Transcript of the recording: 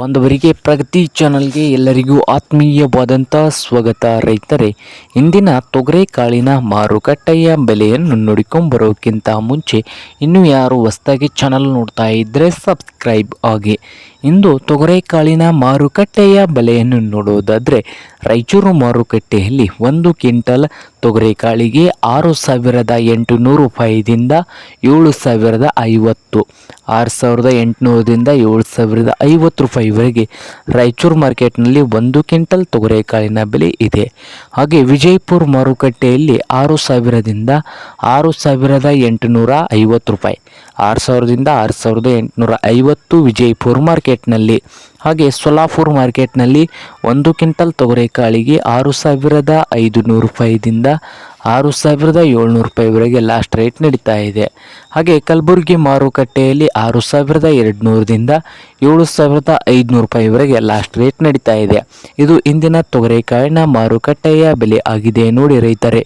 ಬಾಂಧವರಿಗೆ, ಪ್ರಗತಿ ಚಾನಲ್ಗೆ ಎಲ್ಲರಿಗೂ ಆತ್ಮೀಯವಾದಂಥ ಸ್ವಾಗತ. ರೈತರೇ, ಇಂದಿನ ತೊಗರೆ ಕಾಳಿನ ಮಾರುಕಟ್ಟೆಯ ಬೆಲೆಯನ್ನು ನೋಡಿಕೊಂಬರೋಕ್ಕಿಂತ ಮುಂಚೆ ಇನ್ನೂ ಯಾರು ಹೊಸದಾಗಿ ಚಾನಲ್ ನೋಡ್ತಾ ಇದ್ದರೆ ಸಬ್ಸ್ಕ್ರೈಬ್ ಆಗಿ ಇಂದು ತೊಗರೆಕಾಳಿನ ಮಾರುಕಟ್ಟೆಯ ಬೆಲೆಯನ್ನು ನೋಡುವುದಾದರೆ, ರಾಯಚೂರು ಮಾರುಕಟ್ಟೆಯಲ್ಲಿ ಒಂದು ಕ್ವಿಂಟಲ್ ತೊಗರೆಕಾಳಿಗೆ ಆರು ಸಾವಿರದ ಎಂಟುನೂರು ರೂಪಾಯಿದಿಂದ ಏಳು ಸಾವಿರದ ಐವತ್ತು, ಆರು ಸಾವಿರದ ಎಂಟುನೂರರಿಂದ ಏಳು ಸಾವಿರದ ಐವತ್ತು ರೂಪಾಯಿವರೆಗೆ ರಾಯಚೂರು ಮಾರ್ಕೆಟ್ನಲ್ಲಿ ಒಂದು ಕ್ವಿಂಟಲ್ ತೊಗರೆಕಾಳಿನ ಬೆಲೆ ಇದೆ. ಹಾಗೆ ವಿಜಯಪುರ ಮಾರುಕಟ್ಟೆಯಲ್ಲಿ ಆರು ಸಾವಿರದಿಂದ ಆರು ಸಾವಿರದ ಎಂಟುನೂರ ಐವತ್ತು ರೂಪಾಯಿ. ಆರು ಸಾವಿರದಿಂದ ಆರು ಸಾವಿರದ ಎಂಟುನೂರ ಐವತ್ತು ವಿಜಯಪುರ ಮಾರ್ಕೆಟ್ನಲ್ಲಿ. ಹಾಗೆ ಸೊಲಾಪುರ್ ಮಾರ್ಕೆಟ್ನಲ್ಲಿ ಒಂದು ಕ್ವಿಂಟಲ್ ತೊಗರೆಕಾಳಿಗೆ ಆರು ಸಾವಿರದ ಐದು ನೂರು ರೂಪಾಯಿದಿಂದ ಆರು ಸಾವಿರದ ಏಳ್ನೂರು ರೂಪಾಯಿವರೆಗೆ ಲಾಸ್ಟ್ ರೇಟ್ ನಡೀತಾ ಇದೆ. ಹಾಗೆ ಕಲಬುರಗಿ ಮಾರುಕಟ್ಟೆಯಲ್ಲಿ ಆರು ಸಾವಿರದ ಎರಡು ನೂರದಿಂದ ಏಳು ಸಾವಿರದ ಐದುನೂರು ರೂಪಾಯಿವರೆಗೆ ಲಾಸ್ಟ್ ರೇಟ್ ನಡೀತಾ ಇದೆ. ಇದು ಇಂದಿನ ತೊಗರೆಕಾಳಿನ ಮಾರುಕಟ್ಟೆಯ ಬೆಲೆ ಆಗಿದೆ ನೋಡಿ ರೈತರೇ.